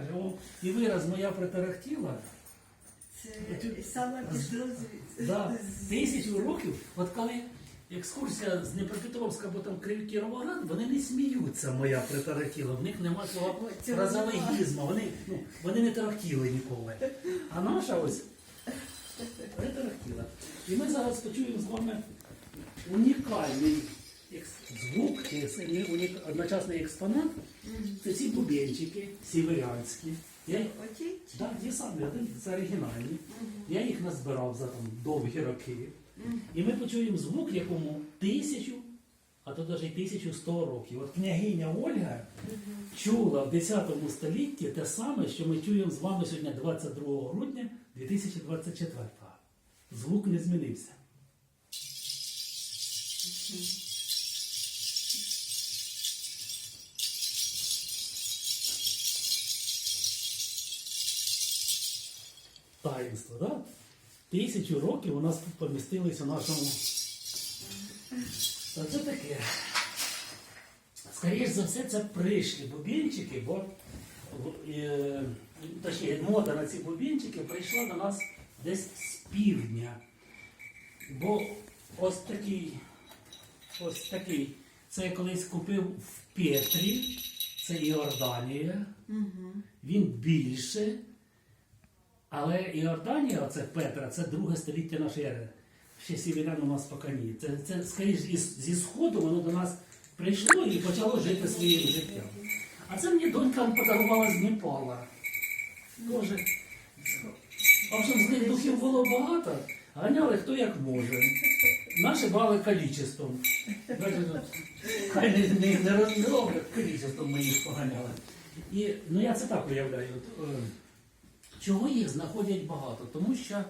Каже, о, і вираз моя притарахтіла. Це саме. Да, тисячу років, от коли екскурсія з Дніпропетровська або там Кіровоград, вони не сміються, моя притарахтіла. В них нема цього Ой, фразологізму, вони, ну, вони не тарахтіли ніколи. А наша ось притарахтіла. І ми зараз почуємо з вами унікальний звук, і унік- одночасний експонат. Це ці бубенчики сіверянські. Я, так, ті самі, це оригінальні. Я їх назбирав за там довгі роки. І ми почуємо звук, якому тисячу, а то навіть тисячу сто років. От княгиня Ольга чула в 10 столітті те саме, що ми чуємо з вами сьогодні 22 грудня 2024. Звук не змінився. Таїнство. Да? Тисячу років у нас тут помістились у нашому. Та це таке. Скоріше за все, це прийшли бубінчики, бо е, точніше, мода на ці бубінчики прийшла до нас десь з півдня. Бо ось такий, ось такий, це я колись купив в Петрі, це Іорданія. Він більше, але Іорданія, оце Петра, це друге століття нашої ери. Ще сіверян у нас поки ні. Це, це скоріш зі сходу воно до нас прийшло і почало жити своїм життям. А це мені донька подарувала з Непала. Тоже. В общем, з них духів було багато, ганяли хто як може. Наші брали калічеством. Хай не, не, не, роблять калічеством ми їх поганяли. І, ну я це так уявляю. Чого їх знаходять багато? Тому що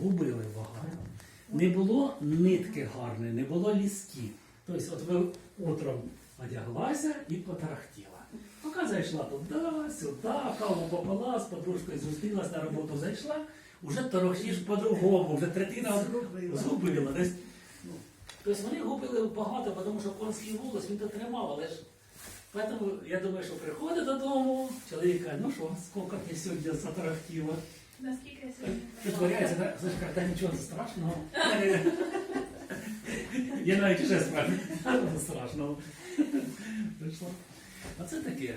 губили багато. Не було нитки гарної, не було лісків. Тобто, от ви утром одяглася і потарахтіла. Поки зайшла туди, сюди, каву попила, з подружкою зустрілась на роботу, зайшла, вже торохтіш по-другому, вже третина Згубила. тобто вони губили багато, тому що конський голос він то тримав, але ж Поэтому я думаю, що приходить додому, чоловік каже, ну що, сколько ти сьогодні затарахтіла? Наскільки я сьогодні Притворяється, так, знаєш, каже, нічого страшного. Я навіть ще справді страшного. Прийшла. А це таке.